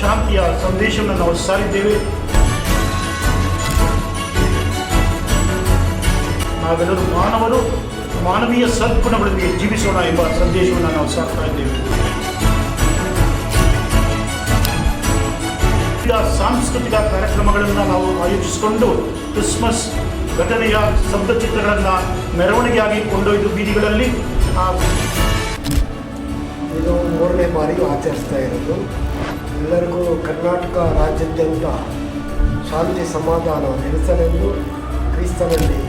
ಶಾಂತಿಯ ಸಂದೇಶವನ್ನು ನಾವು ಸಾರಿದ್ದೇವೆ. ನಾವೆಲ್ಲರೂ ಮಾನವರು, ಮಾನವೀಯ ಸದ್ಗುಣಗಳೊಂದಿಗೆ ಜೀವಿಸೋಣ ಎಂಬ ಸಂದೇಶವನ್ನು ನಾವು ಸಾರ್ತಾ ಇದ್ದೇವೆ. ಸಾಂಸ್ಕೃತಿಕ ಕಾರ್ಯಕ್ರಮಗಳನ್ನು ನಾವು ಆಯೋಜಿಸಿಕೊಂಡು ಕ್ರಿಸ್ಮಸ್ ಘಟನೆಯ ಶಬ್ದಚಿತ್ರಗಳನ್ನು ಮೆರವಣಿಗೆಯಾಗಿ ಕೊಂಡೊಯ್ದು ಬೀದಿಗಳಲ್ಲಿ ಇದು ಮೂರನೇ ಬಾರಿ ಆಚರಿಸ್ತಾ ಇರೋದು. ಎಲ್ಲರಿಗೂ ಕರ್ನಾಟಕ ರಾಜ್ಯಾದ್ಯಂತ ಶಾಂತಿ ಸಮಾಧಾನ ನೆಲೆಸಲೆಂದು ಕ್ರಿಸ್ತನಲ್ಲಿ.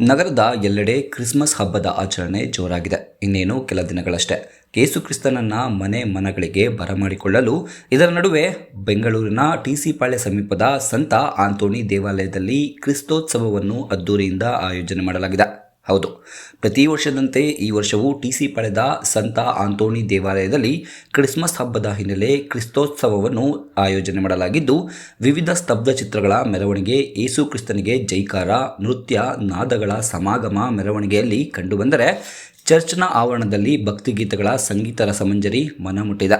ನಗರದ ಎಲ್ಲೆಡೆ ಕ್ರಿಸ್ಮಸ್ ಹಬ್ಬದ ಆಚರಣೆ ಜೋರಾಗಿದೆ. ಇನ್ನೇನು ಕೆಲ ದಿನಗಳಷ್ಟೇ. ಕೇಸು ಕ್ರಿಸ್ತನನ್ನ ಮನೆ ಮನಗಳಿಗೆ ಬರಮಾಡಿಕೊಳ್ಳಲು ಇದರ ನಡುವೆ ಬೆಂಗಳೂರಿನ ಟಿಸಿ ಪಾಳ್ಯ ಸಮೀಪದ ಸಂತ ಆಂತೋಣಿ ದೇವಾಲಯದಲ್ಲಿ ಕ್ರಿಸ್ತೋತ್ಸವವನ್ನು ಅದ್ದೂರಿಯಿಂದ ಆಯೋಜನೆ ಮಾಡಲಾಗಿದೆ. ಹೌದು. ಪ್ರತಿ ವರ್ಷದಂತೆ ಈ ವರ್ಷವೂ ಟಿಸಿ ಪಡೆದ ಸಂತ ಆಂತೋಣಿ ದೇವಾಲಯದಲ್ಲಿ ಕ್ರಿಸ್ಮಸ್ ಹಬ್ಬದ ಹಿನ್ನೆಲೆ ಕ್ರಿಸ್ತೋತ್ಸವವನ್ನು ಆಯೋಜನೆ ಮಾಡಲಾಗಿದ್ದು, ವಿವಿಧ ಸ್ತಬ್ಧ ಚಿತ್ರಗಳ ಮೆರವಣಿಗೆ ಯೇಸು ಕ್ರಿಸ್ತನಿಗೆ ಜೈಕಾರ, ನೃತ್ಯ, ನಾದಗಳ ಸಮಾಗಮ ಮೆರವಣಿಗೆಯಲ್ಲಿ ಕಂಡುಬಂದರೆ ಚರ್ಚ್ನ ಆವರಣದಲ್ಲಿ ಭಕ್ತಿಗೀತೆಗಳ ಸಂಗೀತ ರಸಮಂಜರಿ ಮನಮುಟ್ಟಿದ.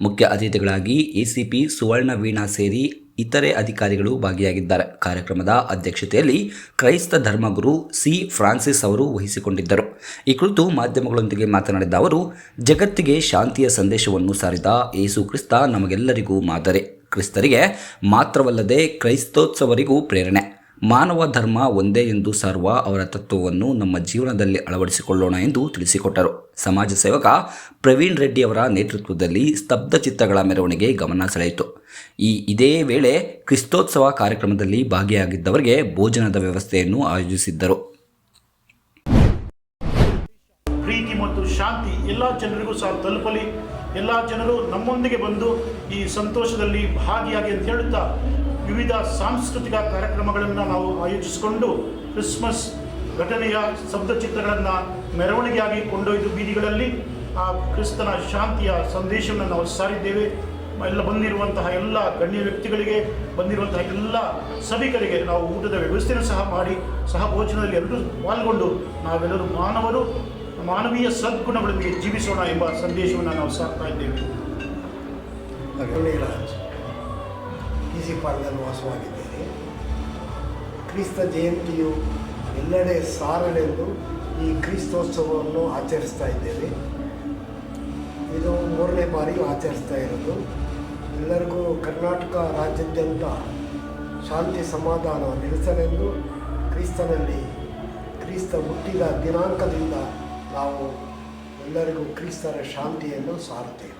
ಮುಖ್ಯ ಅತಿಥಿಗಳಾಗಿ ಎಸಿಪಿ ಸುವರ್ಣ ವೀಣಾ ಸೇರಿ ಇತರೆ ಅಧಿಕಾರಿಗಳು ಭಾಗಿಯಾಗಿದ್ದಾರೆ. ಕಾರ್ಯಕ್ರಮದ ಅಧ್ಯಕ್ಷತೆಯಲ್ಲಿ ಕ್ರೈಸ್ತ ಧರ್ಮಗುರು ಸಿ ಫ್ರಾನ್ಸಿಸ್ ಅವರು ವಹಿಸಿಕೊಂಡಿದ್ದರು. ಈ ಕುರಿತು ಮಾಧ್ಯಮಗಳೊಂದಿಗೆ ಮಾತನಾಡಿದ ಅವರು, ಜಗತ್ತಿಗೆ ಶಾಂತಿಯ ಸಂದೇಶವನ್ನು ಸಾರಿದ ಯೇಸು ಕ್ರಿಸ್ತ ನಮಗೆಲ್ಲರಿಗೂ ಮಾದರಿ. ಕ್ರಿಸ್ತರಿಗೆ ಮಾತ್ರವಲ್ಲದೆ ಕ್ರೈಸ್ತೋತ್ಸವರಿಗೂ ಪ್ರೇರಣೆ. ಮಾನವ ಧರ್ಮ ಒಂದೇ ಎಂದು ಸರ್ವ ಅವರ ತತ್ವವನ್ನು ನಮ್ಮ ಜೀವನದಲ್ಲಿ ಅಳವಡಿಸಿಕೊಳ್ಳೋಣ ಎಂದು ತಿಳಿಸಿಕೊಟ್ಟರು. ಸಮಾಜ ಸೇವಕ ಪ್ರವೀಣ್ ರೆಡ್ಡಿ ಅವರ ನೇತೃತ್ವದಲ್ಲಿ ಸ್ತಬ್ಧ ಚಿತ್ರಗಳ ಮೆರವಣಿಗೆ ಗಮನ ಸೆಳೆಯಿತು. ಈ ಇದೇ ವೇಳೆ ಕ್ರಿಸ್ತೋತ್ಸವ ಕಾರ್ಯಕ್ರಮದಲ್ಲಿ ಭಾಗಿಯಾಗಿದ್ದವರಿಗೆ ಭೋಜನದ ವ್ಯವಸ್ಥೆಯನ್ನು ಆಯೋಜಿಸಿದ್ದರು. ಪ್ರೀತಿ ಮತ್ತು ಶಾಂತಿ ಎಲ್ಲ ಜನರಿಗೂ ಸಹ ಎಲ್ಲ ಜನರು ನಮ್ಮೊಂದಿಗೆ ಬಂದು ಈ ಸಂತೋಷದಲ್ಲಿ ಭಾಗಿಯಾಗಿ ಅಂತ ಹೇಳುತ್ತಾ ವಿವಿಧ ಸಾಂಸ್ಕೃತಿಕ ಕಾರ್ಯಕ್ರಮಗಳನ್ನು ನಾವು ಆಯೋಜಿಸಿಕೊಂಡು ಕ್ರಿಸ್ಮಸ್ ಘಟನೆಯ ಶಬ್ದಚಿತ್ರಗಳನ್ನು ಮೆರವಣಿಗೆಯಾಗಿ ಕೊಂಡೊಯ್ದು ಬೀದಿಗಳಲ್ಲಿ ಆ ಕ್ರಿಸ್ತನ ಶಾಂತಿಯ ಸಂದೇಶವನ್ನು ನಾವು ಸಾರಿದ್ದೇವೆ. ಎಲ್ಲ ಬಂದಿರುವಂತಹ ಎಲ್ಲ ಗಣ್ಯ ವ್ಯಕ್ತಿಗಳಿಗೆ ಬಂದಿರುವಂತಹ ಎಲ್ಲ ಸಭಿಕರಿಗೆ ನಾವು ಊಟದ ವ್ಯವಸ್ಥೆಯನ್ನು ಸಹ ಮಾಡಿ ಸಹ ಭೋಜನದಲ್ಲಿ ಎಲ್ಲರೂ ಪಾಲ್ಗೊಂಡು ನಾವೆಲ್ಲರೂ ಮಾನವರು ಮಾನವೀಯ ಸದ್ಗುಣಗಳೊಂದಿಗೆ ಜೀವಿಸೋಣ ಎಂಬ ಸಂದೇಶವನ್ನು ನಾವು ಸಾರ್ತಾ ಇದ್ದೇವೆ. ರಾಜ್ ಪಾರ್ಕ್ನಲ್ಲಿ ವಾಸವಾಗಿದ್ದೇನೆ ಕ್ರಿಸ್ತ ಜಯಂತಿಯು ಎಲ್ಲೆಡೆ ಸಾರಲೆಂದು ಈ ಕ್ರಿಸ್ತೋತ್ಸವವನ್ನು ಆಚರಿಸ್ತಾ ಇದ್ದೇವೆ. ಇದು ಮೂರನೇ ಬಾರಿ ಆಚರಿಸ್ತಾ ಇರೋದು. ಎಲ್ಲರಿಗೂ ಕರ್ನಾಟಕ ರಾಜ್ಯಾದ್ಯಂತ ಶಾಂತಿ ಸಮಾಧಾನ ನೆಲೆಸಲೆಂದು ಕ್ರಿಸ್ತನಲ್ಲಿ ಕ್ರಿಸ್ತ ಹುಟ್ಟಿದ ದಿನಾಂಕದಿಂದ ನಾವು ಎಲ್ಲರಿಗೂ ಕ್ರಿಸ್ತರ ಶಾಂತಿಯನ್ನು ಸಾರುತ್ತೇವೆ.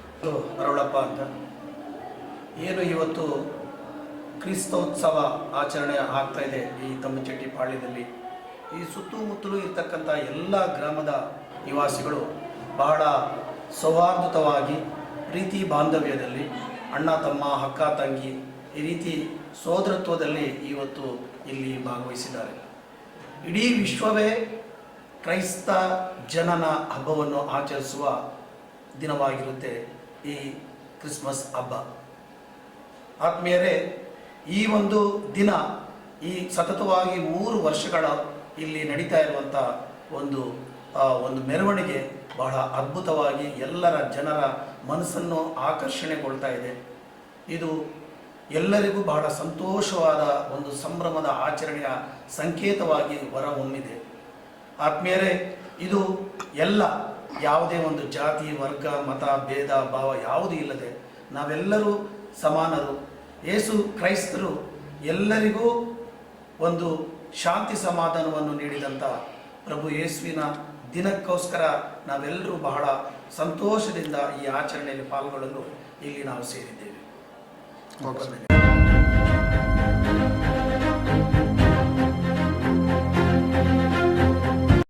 ಅರುಳಪ್ಪ ಅಂತ. ಏನು ಇವತ್ತು ಕ್ರಿಸ್ತೋತ್ಸವ ಆಚರಣೆ ಆಗ್ತಾ ಇದೆ ಈ ತಮ್ಮಚೆಟ್ಟಿಪಾಳ್ಯದಲ್ಲಿ ಈ ಸುತ್ತಮುತ್ತಲೂ ಇರ್ತಕ್ಕಂಥ ಎಲ್ಲ ಗ್ರಾಮದ ನಿವಾಸಿಗಳು ಬಹಳ ಸೌಹಾರ್ದತವಾಗಿ ಪ್ರೀತಿ ಬಾಂಧವ್ಯದಲ್ಲಿ, ಅಣ್ಣ, ತಮ್ಮ, ಅಕ್ಕ, ತಂಗಿ ಈ ರೀತಿ ಸೋದರತ್ವದಲ್ಲಿ ಇವತ್ತು ಇಲ್ಲಿ ಭಾಗವಹಿಸಿದ್ದಾರೆ. ಇಡೀ ವಿಶ್ವವೇ ಕ್ರೈಸ್ತ ಜನನ ಹಬ್ಬವನ್ನು ಆಚರಿಸುವ ದಿನವಾಗಿರುತ್ತೆ ಈ ಕ್ರಿಸ್ಮಸ್ ಹಬ್ಬ. ಆತ್ಮೀಯರೇ ಈ ಒಂದು ದಿನ, ಈ ಸತತವಾಗಿ ಮೂರು ವರ್ಷಗಳ ಇಲ್ಲಿ ನಡೀತಾ ಇರುವಂಥ ಒಂದು ಒಂದು ಮೆರವಣಿಗೆ ಬಹಳ ಅದ್ಭುತವಾಗಿ ಎಲ್ಲರ ಜನರ ಮನಸ್ಸನ್ನು ಆಕರ್ಷಣೆಗೊಳ್ತಾ ಇದೆ. ಇದು ಎಲ್ಲರಿಗೂ ಬಹಳ ಸಂತೋಷವಾದ ಒಂದು ಸಂಭ್ರಮದ ಆಚರಣೆಯ ಸಂಕೇತವಾಗಿ ಹೊರಹೊಮ್ಮಿದೆ. ಆತ್ಮೀಯರೇ, ಇದು ಎಲ್ಲ, ಯಾವುದೇ ಒಂದು ಜಾತಿ, ವರ್ಗ, ಮತ, ಭೇದ, ಭಾವ ಯಾವುದೂ ಇಲ್ಲದೆ ನಾವೆಲ್ಲರೂ ಸಮಾನರು. ಯೇಸು ಕ್ರೈಸ್ತರು ಎಲ್ಲರಿಗೂ ಒಂದು ಶಾಂತಿ ಸಮಾಧಾನವನ್ನು ನೀಡಿದಂಥ ಪ್ರಭು ಯೇಸುವಿನ ದಿನಕ್ಕೋಸ್ಕರ ನಾವೆಲ್ಲರೂ ಬಹಳ ಸಂತೋಷದಿಂದ ಈ ಆಚರಣೆಯಲ್ಲಿ ಪಾಲ್ಗೊಳ್ಳಲು ಇಲ್ಲಿ ನಾವು ಸೇರಿದ್ದೇವೆ.